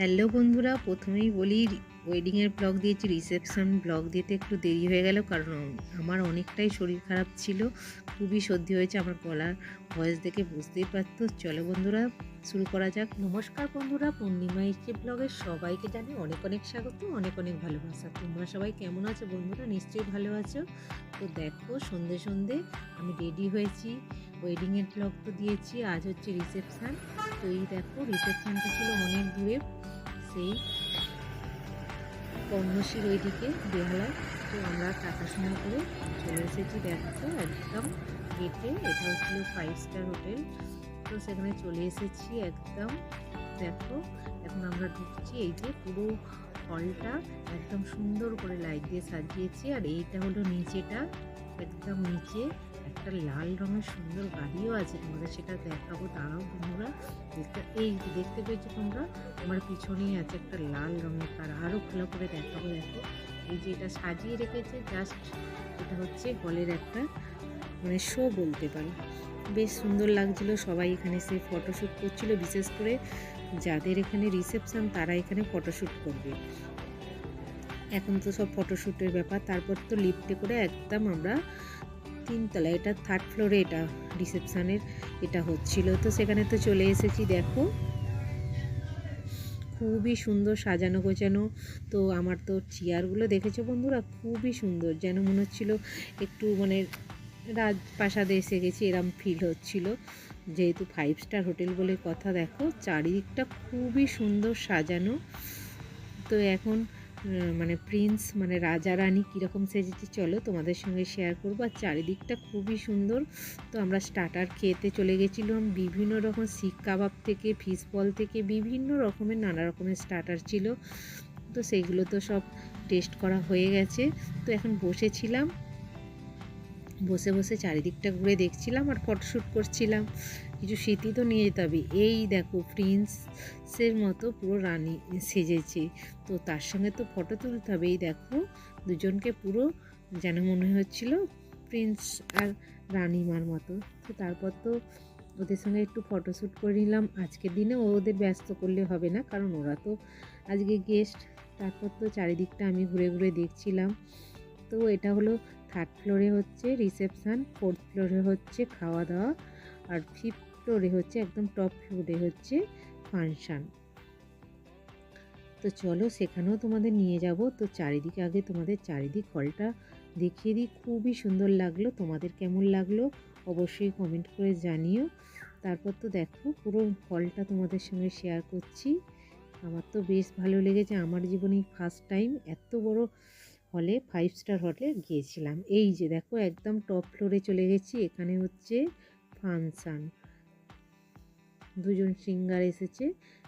Hello বন্ধুরা, প্রথমেই বলি ওয়েডিংয়ের ব্লগ দিয়েছি রিসেপশন ব্লগ দিতে একটু দেরি হয়ে গেল কারণ আমার অনেকটাই শরীর খারাপ ছিল, খুবই সর্দি হয়েছে, আমার গলার ভয়েস দেখে বুঝতেই পারতো। চলো বন্ধুরা, শুরু করা যাক। নমস্কার বন্ধুরা, পূর্ণিমা ইচ্ছে ব্লগের সবাইকে জানি অনেক অনেক স্বাগত, অনেক অনেক ভালোবাসা। তোমরা সবাই কেমন আছো বন্ধুরা? নিশ্চয়ই ভালো আছো। তো দেখো, সন্ধে সন্ধে আমি রেডি হয়েছি। ওয়েডিংয়ের ব্লগ তো দিয়েছি, আজ হচ্ছে রিসেপশান তো এই দেখো রিসেপশানটা ছিল অনেক দূরে। সেই কর্ণশীর ওইদিকে বেহালায় তো আমরা টাকা সময় করে চলে এসেছি দেখো একদম গেটে এটা হচ্ছিল ফাইভ স্টার হোটেল তো সেখানে চলে এসেছি একদম। দেখো, এখন আমরা ঢুকছি এই যে পুরো হলটা একদম সুন্দর করে লাইট দিয়ে সাজিয়েছি। আর এইটা হলো নিচেটা, একদম নিচে। একটা লাল রঙের সুন্দর গাড়িও আছে, তোমাদের সেটা দেখাবো। দাঁড়াও বন্ধুরা, দেখতে, এই দেখতে পেয়েছ তোমরা? আমার পিছনেই আছে একটা লাল রঙের কার আরও খোলা করে দেখাবো, দেখো। এই যে এটা সাজিয়ে রেখেছে জাস্ট এটা হচ্ছে হলের একটা মানে শো বলতে পারি। বেশ সুন্দর লাগছিল সবাই এখানে সে ফটোশ্যুট করছিল, বিশেষ করে যাদের এখানে রিসেপশন তারা এখানে ফটোশ্যুট করবে। এখন তো সব ফটোশ্যুটের ব্যাপার, তারপর তো লিফটে করে একদম আমরা তিনতলা, এটা থার্ড ফ্লোরে এটা রিসেপশানের এটা হচ্ছিল। তো সেখানে তো চলে এসেছি, দেখো। খুবই সুন্দর সাজানো গোছানো। তো আমার তো চেয়ারগুলো দেখেছ বন্ধুরা? খুবই সুন্দর, যেন মনে হচ্ছিল একটু মানে রাজপ্রাসাদে এসে গেছি, এরম ফিল হচ্ছিল। যেহেতু ফাইভ স্টার হোটেল বলে কথা, দেখো, চারিদিকটা খুবই সুন্দর সাজানো। তো এখন মানে প্রিন্স মানে রাজা রানী কীরকম সেজেছে চলো তোমাদের সঙ্গে শেয়ার করব। আর চারিদিকটা খুবই সুন্দর। তো আমরা স্টার্টার খেতে চলে গেছিলাম। বিভিন্ন রকম শিক কাবাব থেকে ফিস বল থেকে, বিভিন্ন রকমের নানা রকমের স্টার্টার ছিল। তো সেইগুলো তো সব টেস্ট করা হয়ে গেছে। তো এখন বসেছিলাম। বসে বসে চারিদিকটা ঘুরে দেখছিলাম আর ফটোশ্যুট করছিলাম। কিছু স্মৃতি তো নিয়ে যেতে হবে। এই দেখো প্রিন্সের মতো পুরো রানী সেজেছে। তো তার সঙ্গে তো ফটো তুলতে হবে। এই দেখো দুজনকে পুরো যেন মনে হচ্ছিল প্রিন্স আর রানীমার মতো। তো তারপর তো ওদের সঙ্গে একটু ফটোশ্যুট করে নিলাম। আজকের দিনে ওদের ব্যস্ত করলে হবে না, কারণ ওরা তো আজকে গেস্ট তারপর তো চারিদিকটা আমি ঘুরে ঘুরে দেখছিলাম। তো এটা হলো থার্ড ফ্লোরে হচ্ছে রিসেপশান ফোর্থ ফ্লোরে হচ্ছে খাওয়া দাওয়া আর ফিফথ ফ্লোরে হচ্ছে, একদম টপ ফ্লোরে হচ্ছে ফাংশান তো চলো সেখানেও তোমাদের নিয়ে যাব। তো চারিদিকে আগে তোমাদের চারিদিক হলটা দেখিয়ে দিই। খুবই সুন্দর লাগল, তোমাদের কেমন লাগল অবশ্যই কমেন্ট করে জানিও। তারপর তো দেখো, পুরো হলটা তোমাদের সঙ্গে শেয়ার করছি। আমার তো বেশ ভালো লেগেছে, আমার জীবনে ফার্স্ট টাইম এত বড় হলে ফাইভ স্টার হলে গিয়েছিলাম। এই যে দেখো, একদম টপ ফ্লোরে চলে গেছি, এখানে হচ্ছে ফাংশান দুজন সিঙ্গার এসেছে,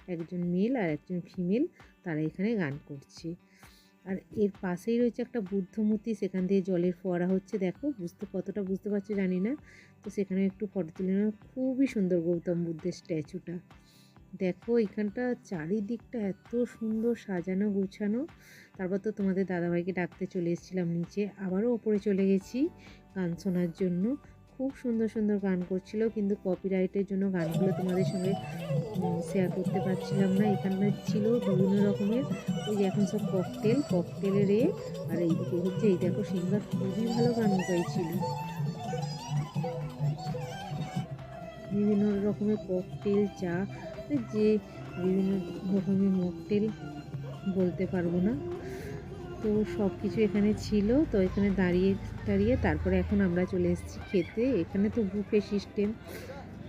একজন মেল আর একজন ফিমেল, তারা এখানে গান করছে। আর এর পাশেই রয়েছে একটা বুদ্ধ মূর্তি, সেখান দিয়ে জলের ফোয়ারা হচ্ছে, দেখো, বুঝতে কতটা বুঝতে পারছ জানি না। তো সেখানে একটু ফটো তুলে নেওয়া খুবই সুন্দর গৌতম বুদ্ধের স্ট্যাচুটা। দেখো, এখানটা চারিদিকটা এত সুন্দর সাজানো, গুছানো। তারপর তো তোমাদের দাদাভাইকে ডাকতে চলে এসেছিলাম নিচে, আবারও ওপরে চলে গেছি গান শোনার জন্য। খুব সুন্দর সুন্দর গান করছিল, কিন্তু কপিরাইটের জন্য গানগুলো তোমাদের সঙ্গে শেয়ার করতে পারছিলাম না। এখানে ছিল বিভিন্ন রকমের, ওই এখন সব ককটেল ককটেলের এ, আর এইদিকে হচ্ছে, এই দেখো সিঙ্গার খুবই ভালো গান গাইছিল। বিভিন্ন রকমের ককটেল চা যে বিভিন্ন রকমের মকটেল বলতে পারব না। তো সব কিছু এখানে ছিল, তো এখানে দাঁড়িয়ে দাঁড়িয়ে তারপরে এখন আমরা চলে এসেছি খেতে। এখানে তো বুফে সিস্টেম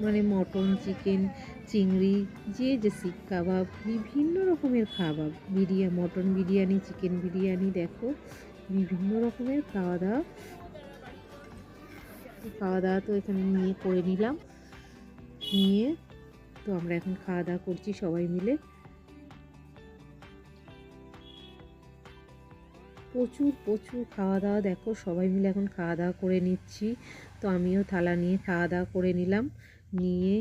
মানে মটন চিকেন চিংড়ি, যে যে শিক কাবাব বিভিন্ন রকমের খাবার বিরিয়া মটন বিরিয়ানি চিকেন বিরিয়ানি, দেখো, বিভিন্ন রকমের খাওয়া দাওয়া। খাওয়া দাওয়া তো এখানে নিয়ে করে নিলাম। নিয়ে তো আমরা এখন খাওয়া দাওয়া করছি সবাই মিলে। প্রচুর প্রচুর খাওয়া দাওয়া দেখো, সবাই মিলে এখন খাওয়া দাওয়া করে নিচ্ছি। তো আমিও থালা নিয়ে খাওয়া দাওয়া করে নিলাম। নিয়ে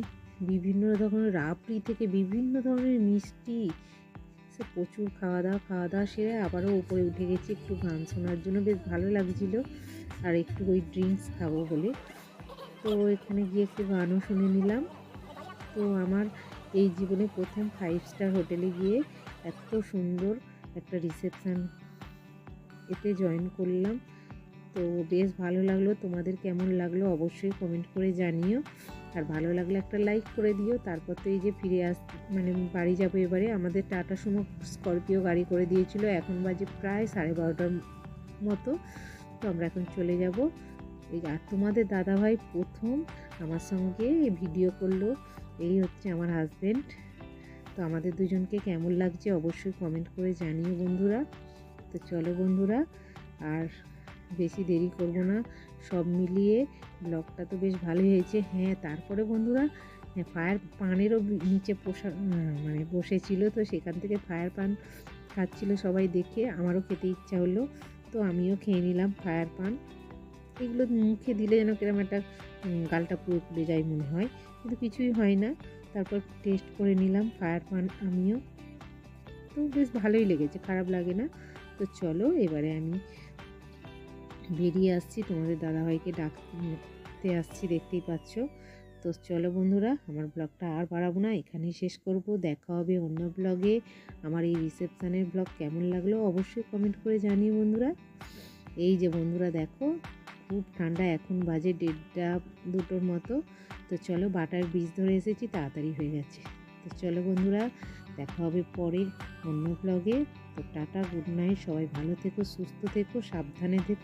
বিভিন্ন ধরনের রাবড়ি থেকে বিভিন্ন ধরনের মিষ্টি, সে প্রচুর খাওয়া দাওয়া খাওয়া দাওয়া সেরে আবারও উপরে উঠে গেছি একটু গান শোনার জন্য। বেশ ভালো লাগছিল। আর একটু ওই ড্রিঙ্কস খাব বলে। তো এখানে গিয়ে একটু গানও শুনে নিলাম। তো আমার এই জীবনে প্রথম ফাইভ স্টার হোটেলে গিয়ে এত সুন্দর একটা রিসেপশান এতে জয়েন করলাম। তো বেশ ভালো লাগল। তোমাদের কেমন লাগল অবশ্যই কমেন্ট করে জানিও। আর ভালো লাগলে একটা লাইক করে দিও। তারপর তো এই যে ফিরে আস মানে বাড়ি যাব এবারে। আমাদের টাটা সুমো স্করপিও গাড়ি করে দিয়েছিল। এখন বাজে প্রায় সাড়ে বারোটার মতো। তো আমরা এখন চলে যাব। এই আর তোমাদের দাদাভাই প্রথম আমার সঙ্গে ভিডিও করল। এই হচ্ছে আমার হাজব্যান্ড তো আমাদের দুজনকে কেমন লাগছে অবশ্যই কমেন্ট করে জানিও বন্ধুরা। তো চলো বন্ধুরা, আর বেশি দেরি করব না। সব মিলিয়ে ব্লগটা তো বেশ ভালোই হয়েছে। হ্যাঁ তারপরে বন্ধুরা হ্যাঁ ফায়ার পানেরও নিচে পোষা মানে বসেছিল তো, সেখান থেকে ফায়ার পান খাচ্ছিল সবাই দেখে। আমারও খেতে ইচ্ছা হলো, তো আমিও খেয়ে নিলাম ফায়ার পান। এগুলো মুখে দিলে যেন কিরম একটা গালটা পুরো পুড়ে যায় মনে হয়, কিন্তু কিছুই হয় না। তারপর টেস্ট করে নিলাম ফায়ার পান আমিও। তো বেশ ভালোই লেগেছে, খারাপ লাগে না। তো চলো, এবারে আমি বেরিয়ে আসছি। তোমাদের দাদাভাইকে ডাকতে আসছি, দেখতেই পাচ্ছ। তো চলো বন্ধুরা, আমার ব্লগটা আর বাড়াবো না, এখানেই শেষ করব। দেখা হবে অন্য ব্লগে। আমার এই রিসেপশানের ব্লগ কেমন লাগল অবশ্যই কমেন্ট করে জানিও বন্ধুরা। এই যে বন্ধুরা দেখো, খুব ঠান্ডা, এখন বাজে দেড়টা দুটোর মতো। তো চলো বাটার বীজ ধরে এসেছি, তাড়াতাড়ি হয়ে গেছে। তো চলো বন্ধুরা দেখা হবে পরের অন্য ব্লগে তো টাটা গুড নাইট সবাই ভালো থেকো, সুস্থ থেকো, সাবধানে থেকো।